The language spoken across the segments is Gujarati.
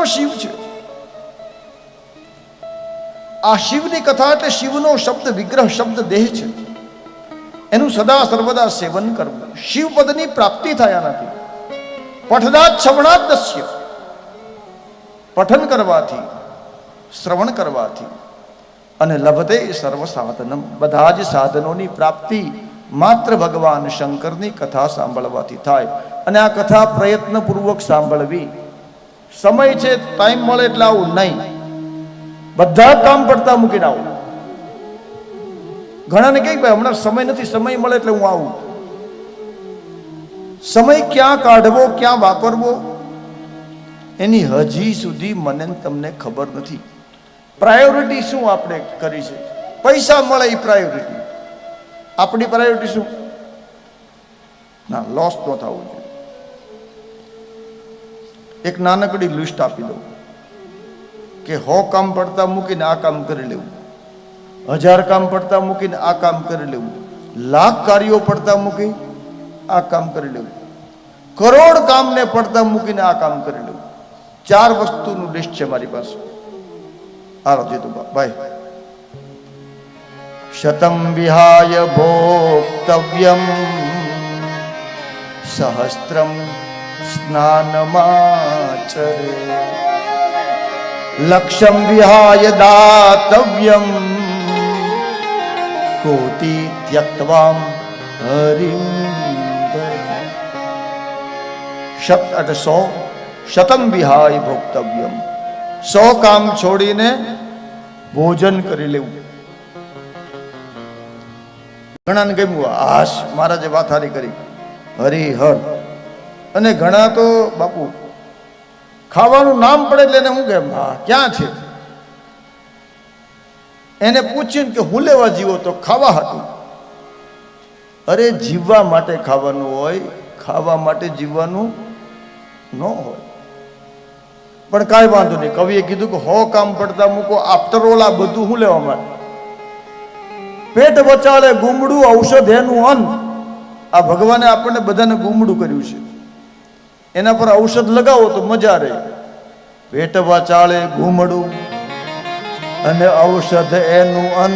તત્વ શિવ છે. આ શિવની કથા એટલે શિવનો શબ્દ, વિગ્રહ શબ્દ, દેહ છે. એનું સદા સર્વદા સેવન કરવું. શિવપદની પ્રાપ્તિ થાય આનાથી. પઠનાત શ્રવણાત દસ્ય. પઠન કરવાથી, શ્રવણ કરવાથી. અને લભતે સર્વ સાધનમ. બધા જ સાધનોની પ્રાપ્તિ માત્ર ભગવાન શંકરની કથા સાંભળવાથી થાય. અને આ કથા પ્રયત્નપૂર્વક સાંભળવી સમય છે ટાઈમ મળે એટલે આવું નહીં. બધા કામ પડતા મૂકીને આવું. ઘણાને કહે ભાઈ, હમણાં સમય નથી, સમય મળે એટલે હું આવું. સમય ક્યાં કાઢવો, ક્યાં વાપરવો, એની હજી સુધી મને તમને ખબર નથી. પ્રાયોરિટી શું આપણે કરી છે? પૈસા મળે એ પ્રાયોરિટી આપણી પ્રાયોરિટી શું? ના લોસ ન થવું જોઈએ એક નાનકડી લિસ્ટ આપી દઉં કે હો કામ પડતા મૂકીને આ કામ કરી લેવું. હજાર કામ પડતા મૂકીને આ કામ કરી લેવું. લાખ કાર્યો પડતા મૂકી આ કામ કરી લેવું. કરોડ કામને પડતા મૂકીને આ કામ કરી લેવું. ચાર વસ્તુનું લિસ્ટ છે મારી પાસે. હાલો, જીતુ ભાઈ. શતમ વિહાય ભોક્તવ્યમ, સહસ્ત્રમ સ્નાનમાચરે લક્ષ્યમ વિહાય દાતવ્યમ કોતિ ત્યક્તવામ હરિમ શત એટલે સો શતમ વિહાય ભોક્તવ્યમ સો કામ છોડીને ભોજન કરી લેવું ઘણાને ગમ્યું હાશ મહારાજે વાત હારી કરી હરિહર અને ઘણા તો બાપુ, ખાવાનું નામ પડે એટલે એને શું કે હા, ક્યાં છે? એને પૂછ્યું કે, હું લેવા જીવો? તો ખાવા હતું. અરે, જીવવા માટે ખાવાનું હોય, ખાવા માટે જીવવાનું ન હોય. પણ કાંઈ વાંધો નહીં. કવિએ કીધું કે, હો, કામ પડતા મૂકો આફ્ટર ઓલ આ બધું શું લેવા માટે. પેટ વચાળે ગુમડું, ઔષધ એનું અન્ન. આ ભગવાને આપણને બધાને ગુમડું કર્યું છે. એના પર ઔષધ લગાવો તો મજા રહે. વેટવા ચાળે ઘૂમડું અને ઔષધ એનું અન્ન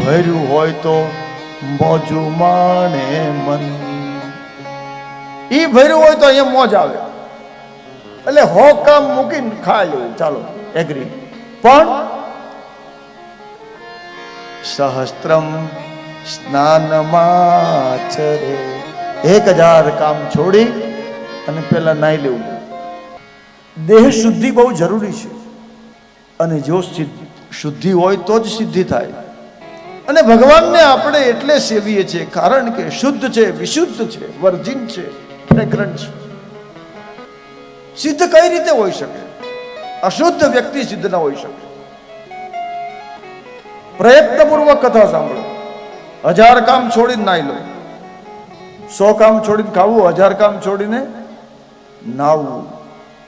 ભર્યું હોય તો મોજું માણે મન. ઈ ભર્યું હોય તો અહીંયા મોજ આવે. એટલે હો કામ મૂકીને ખાઈ લેવું. ચાલો એગ્રી પણ સહસ્ત્રમ સ્નાનમાચરે એક હજાર કામ છોડી અને પહેલાં નાહી લેવું. દેહ શુદ્ધિ બહુ જરૂરી છે. અને જો શુદ્ધિ હોય તો જ સિદ્ધિ થાય. અને ભગવાનને આપણે એટલે સેવીએ છીએ, કારણ કે શુદ્ધ છે, વિશુદ્ધ છે, વર્જિન છે ફ્રેગ્રન્ટ છે. સિદ્ધ કઈ રીતે હોઈ શકે? અશુદ્ધ વ્યક્તિ સિદ્ધ ના હોઈ શકે. પ્રયત્નપૂર્વક કથા સાંભળો. હજાર કામ છોડીને નાઈ લો. સો કામ છોડીને ખાવું, હજાર કામ છોડીને não.